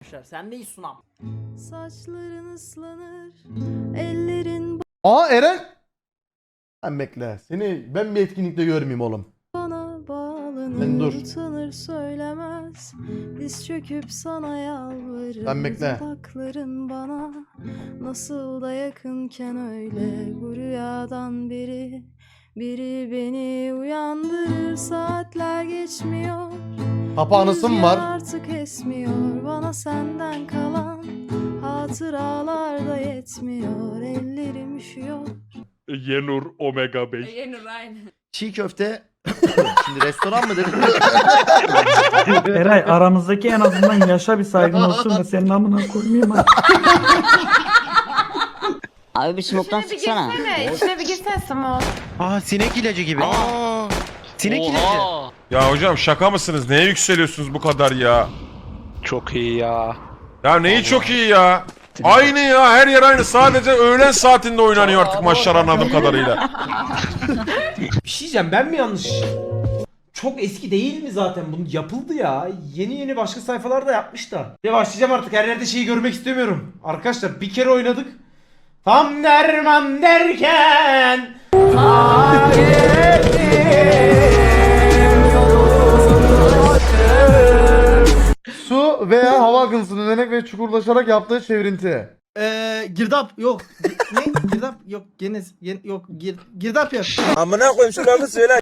Arkadaşlar sen neyi sunam? Saçların ıslanır, ellerin Aa Eren. Sen bekle. Seni ben bir etkinlikte görmeyeyim oğlum. bana Ben bağlanır, dur. utanır söylemez. Diz çöküp sana yalvarır. Sen bekle. Dudakların bana nasıl da yakınken öyle bu rüyadan biri biri beni uyandırır saatler geçmiyor Rüzgar var. artık esmiyor bana senden kalan hatıralar da yetmiyor ellerim üşüyor Yenur Omega 5. Yenur aynen. Çiğ köfte. Şimdi restoran mı dedim? Eray aramızdaki en azından yaşa bir saygın olsun da senin amına koymayayım ha. Abi bir smoke'tan sıksana. girsene. İçine bir girsene Smoke. Aa sinek ilacı gibi. Sinek ilacı. Ya hocam şaka mısınız? Neye yükseliyorsunuz bu kadar ya? Çok iyi ya. Ya neyi çok iyi ya? Aynı ya her yer aynı. Sadece öğlen saatinde oynanıyor artık maçlar anladığım kadarıyla. Bir şey diyeceğim ben mi yanlış? Çok eski değil mi zaten? Bunu yapıldı ya. Yeni yeni başka sayfalarda yapmış da. Ve başlayacağım artık her yerde şeyi görmek istemiyorum. Arkadaşlar bir kere oynadık. Tam derman derken Su akıntısı dönerek ve çukurlaşarak yaptığı çevrinti. Eee girdap yok. ne? Girdap yok. Gene gen- yok gir, girdap yap. Amına koyayım şu lafı söyle.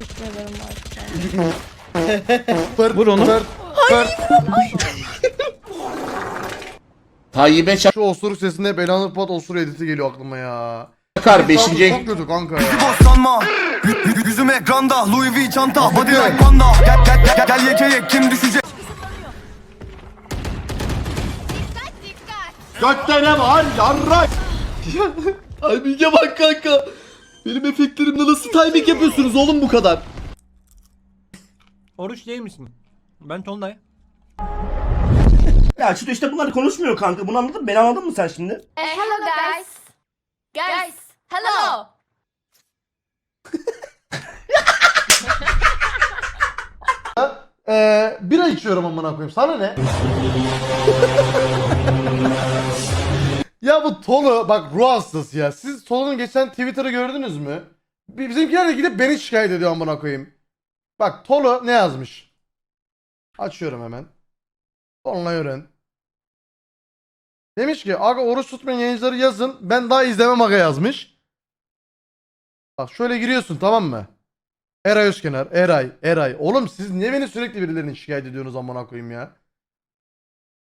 Pırt, Vur onu. pırt, pırt. Tayyip'e Şu osuruk sesinde Elanur Pat osur editi geliyor aklıma ya. çakar Çok 5. kötü kanka ya. Sanma. Yüzüm ekranda. Louis V çanta. Body like panda. Gel gel gel gel yekeye kim düşecek? Gökte ne var yarrak? Ay Bilge bak kanka. Benim efektlerimle nasıl timing yapıyorsunuz oğlum bu kadar? Oruç değil misin? Ben Tolunay. Ya şimdi işte bunlar konuşmuyor kanka. Bunu anladın mı? Beni anladın mı sen şimdi? Eh, hello guys. Guys. Hello. Ee, bira içiyorum amına koyayım. Sana ne? bu Tolu bak ruh hastası ya. Siz Tolu'nun geçen Twitter'ı gördünüz mü? Bi- Bizimkiler de gidip beni şikayet ediyor amına koyayım. Bak Tolu ne yazmış? Açıyorum hemen. Tolunay öğren. Demiş ki aga oruç tutmayan yayıncıları yazın. Ben daha izlemem aga yazmış. Bak şöyle giriyorsun tamam mı? Eray Özkenar, Eray, Eray. Oğlum siz niye beni sürekli birilerini şikayet ediyorsunuz amına koyayım ya?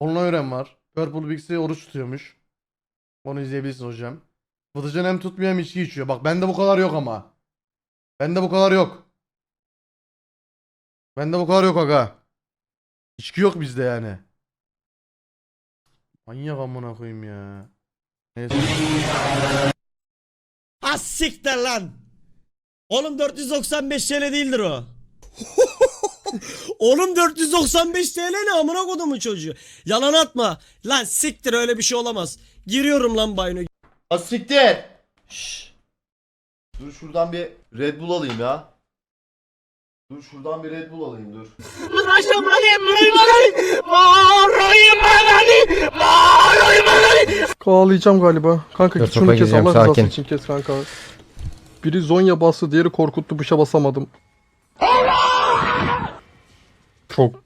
Onunla öğren var. Purple Bix'i oruç tutuyormuş. Onu izleyebilirsin hocam. Vıdıcan hem tutmuyor hem içki içiyor. Bak bende bu kadar yok ama. Bende bu kadar yok. Bende bu kadar yok aga. İçki yok bizde yani. Manyak amına koyayım ya. Neyse. Siktir lan. Oğlum 495 TL değildir o. Oğlum 495 TL ne amına kodumun çocuğu. Yalan atma. Lan siktir öyle bir şey olamaz. Giriyorum lan bayno. Asiktir. Şşş. Dur şuradan bir Red Bull alayım ya. Dur şuradan bir Red Bull alayım dur. Kovalayacağım galiba. Kanka Dur, git şunu topa kes gireceğim, Allah rızası sakin. için kes kanka. Biri Zonya bastı diğeri korkuttu bir şey basamadım. Çok.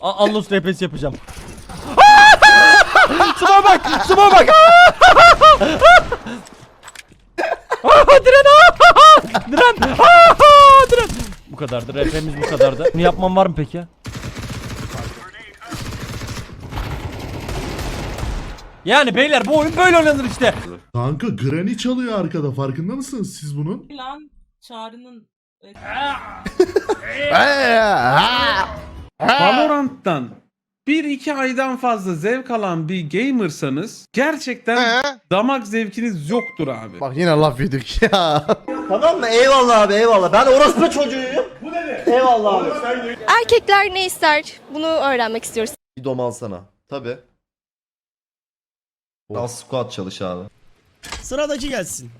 Allus repes yapacağım. Sıma bak! Sıma bak! Diren! Diren! Diren! Bu kadardı. Repemiz bu kadardı. Bunu yapmam var mı peki ya? Yani beyler bu oyun böyle oynanır işte. Kanka Granny çalıyor arkada farkında mısınız siz bunun? Lan Çağrı'nın Valorant'tan 1-2 aydan fazla zevk alan bir gamersanız gerçekten damak zevkiniz yoktur abi. Bak yine laf yedik ya. Tamam mı? Eyvallah abi eyvallah. Ben orospu çocuğuyum. Bu ne? Eyvallah abi. Erkekler ne ister? Bunu öğrenmek istiyoruz. Bir dom alsana. Tabi. Dans squat çalış abi. Sıradaki gelsin.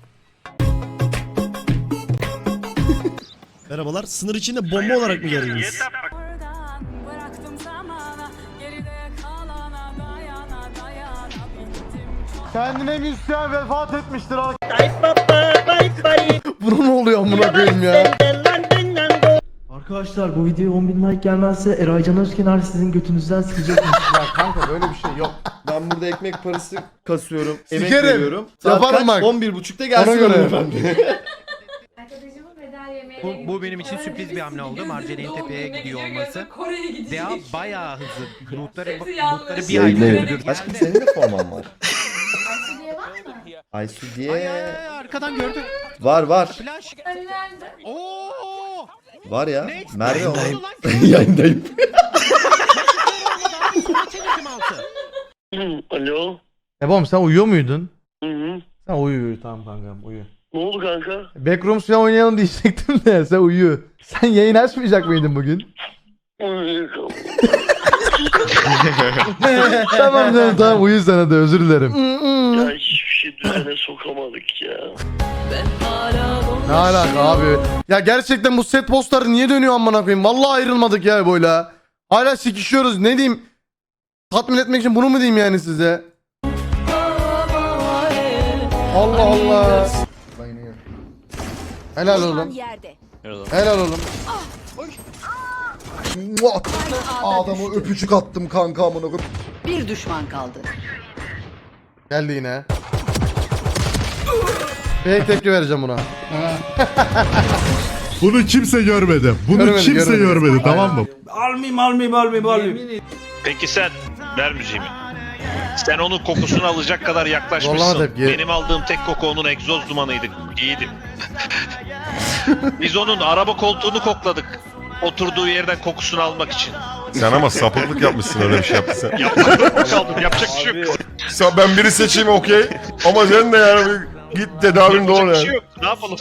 Merhabalar. Sınır içinde bomba olarak mı geldiniz? Kendine müzisyen vefat etmiştir. Buna ne oluyor amına koyayım ya? Arkadaşlar bu videoya 10.000 like gelmezse Eray Can Özkenar sizin götünüzden sikecekmiş. Ya kanka böyle bir şey yok. Ben burada ekmek parası kasıyorum. Emek Sikerim. veriyorum. Yaparım kaç? bak. 11.30'da gelsin Ona göre. hanımefendi. Bu, bu benim için sürpriz bir hamle oldu. Marjolaine Tepe'ye gidiyor olması. Dea bayağı hızlı. Lootları, lootları bir ay sürdürdü. Aşkım senin de forman var. Diye var mı? Aysu Ay, ay, diye. ay, arkadan gördü. Var var. Flash. Oo! Var ya. Next. Merve o. Yayındayım. Alo. Ebom sen uyuyor muydun? Hı hı. Sen uyu uyu tamam kankam uyu. Ne oldu kanka? Backrooms falan oynayalım diyecektim de sen uyu. Sen yayın açmayacak mıydın bugün? Tamam canım tamam uyu sana da özür dilerim. ya hiçbir şey düzene sokamadık ya. Ne alaka abi? Ya gerçekten bu set postları niye dönüyor amına koyayım? Vallahi ayrılmadık ya böyle. Hala sikişiyoruz. Ne diyeyim? Tatmin etmek için bunu mu diyeyim yani size? Allah Allah. Helal oğlum. Yerde. Helal oğlum. Muah! Adamı öpücük attım kanka amına koyayım. Bir düşman kaldı. Geldi yine. Fake tepki vereceğim buna. Bunu kimse görmedi. Bunu Görmedi, kimse görmedi. görmedi tamam mı? almayayım almayayım almayayım almayayım. Peki sen ver müziğimi. Sen onun kokusunu alacak kadar yaklaşmışsın. Benim aldığım tek koku onun egzoz dumanıydı. İyiydi. Biz onun araba koltuğunu kokladık. Oturduğu yerden kokusunu almak için. Sen ama sapıklık yapmışsın öyle bir şey yaptıysan. Kaldım yapacak bir şey yok. Sen ben biri seçeyim okey. Ama sen de yani bir git tedavin doğru Yapacak bir şey yani. yok. Ne yapalım?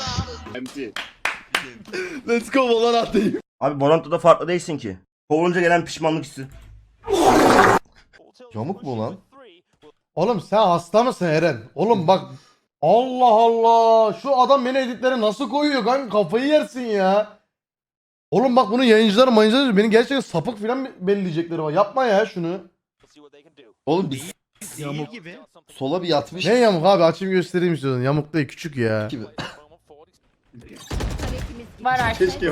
Let's go Valorant dayım. Abi Boranto'da farklı değilsin ki. Kovulunca gelen pişmanlık hissi. Yamuk mu lan? Oğlum sen hasta mısın Eren? Oğlum bak Allah Allah şu adam beni editlere nasıl koyuyor kanka kafayı yersin ya. Oğlum bak bunu yayıncılar mayıncılar beni gerçekten sapık filan belleyecekleri var. Yapma ya şunu. Oğlum biz Yamuk gibi. sola bir yatmış. Ne yamuk abi açayım göstereyim istiyorsun. Yamuk değil küçük ya. gibi. Var artık. Keşke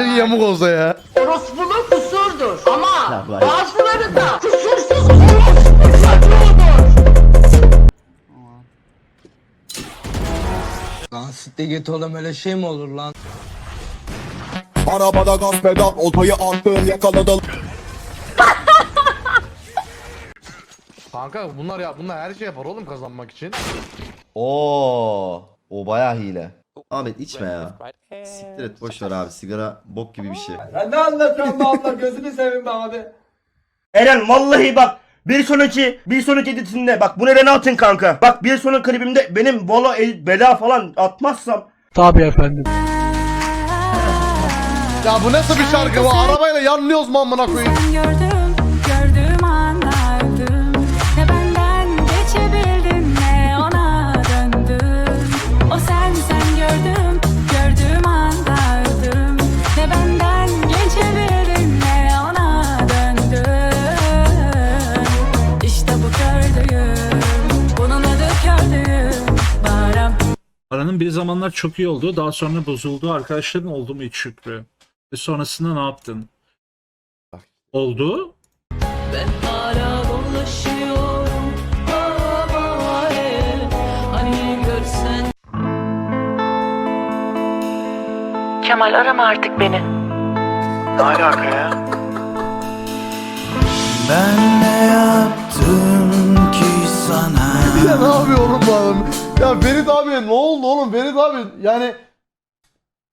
yamuk olsa ya. Orospunun kusurdur ama bazıları da Lan sitte git oğlum öyle şey mi olur lan? Arabada gaz pedal oltayı attım yakaladım. Kanka bunlar ya bunlar her şey yapar oğlum kazanmak için. Oo, o bayağı hile. Ahmet içme ya. Siktir et boş ver abi sigara bok gibi bir şey. ne anlatıyorsun be abla gözünü seveyim be abi. Eren vallahi bak bir sonraki bir sonraki editinde bak bunu Eren atın kanka. Bak bir sonraki klibimde benim el, bela falan atmazsam Tabii efendim. Ya bu nasıl bir şarkı bu? Arabayla yanlıyoruz mu amına koyayım? Bir zamanlar çok iyi olduğu, daha sonra bozulduğu arkadaşların oldu mu hiç Şükrü? Ve sonrasında ne yaptın? Oldu. Ben hala dolaşıyorum. Hani görsen Kemal arama artık beni. ne alaka ya? Ya ne yapıyor oğlum bu adam? Ya Ferit abi ne oldu oğlum Ferit abi yani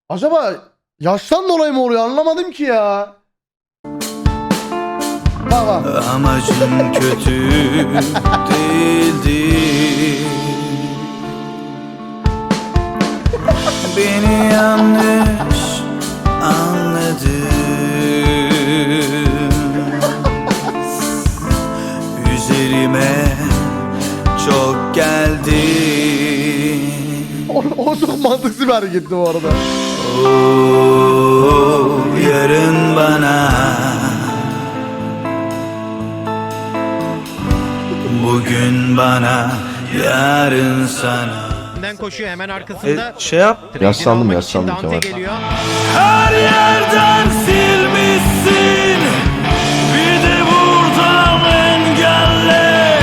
acaba yaştan dolayı mı oluyor anlamadım ki ya. Bak. Amacım kötü değildi. Beni yanlış anladın. Çok mantıksız bir hareketti bu arada. Yarın bana Bugün bana yarın sana Önden koşuyor hemen arkasında. Şey yap yaşlandım Dante Kemal. geliyor. Her yerden silmişsin Bir de buradan engelle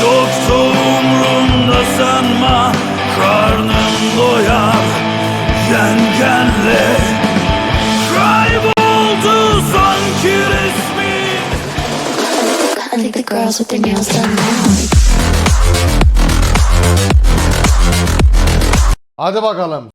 Çok da umrumda sanma Yengenle Kayboldu sanki resmin I think the girls with their nails done now. Hadi bakalım.